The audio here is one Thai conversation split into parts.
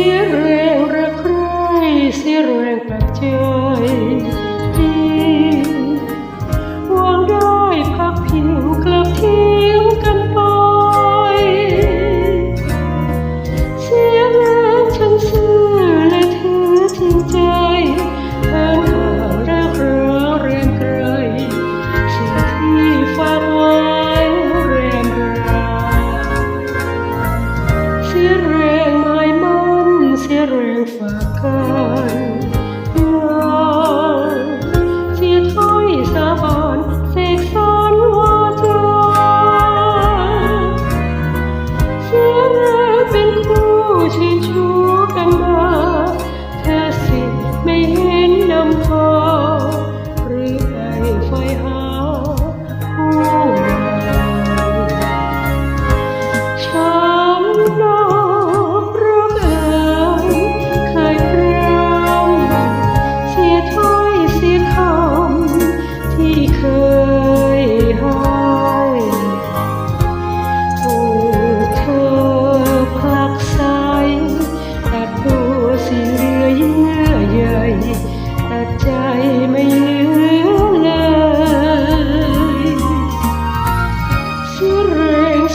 เสียแรงระใครเสียแรงปรักเจ้า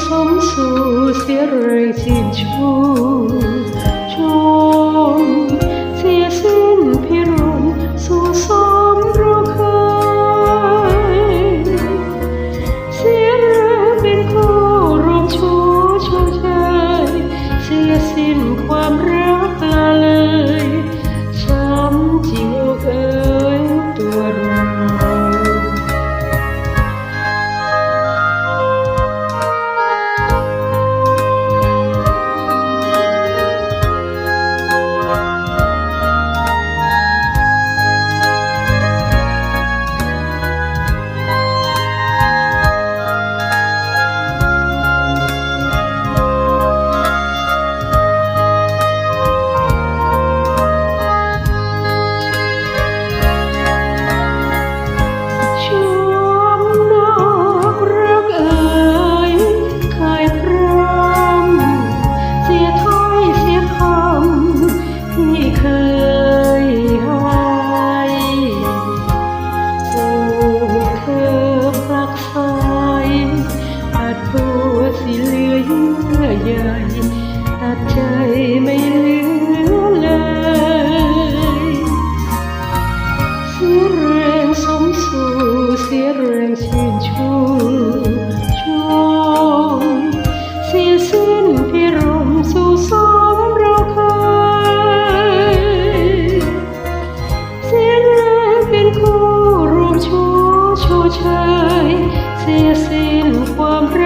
шомшу сферой тинчу ายเสียสิ้นความรัก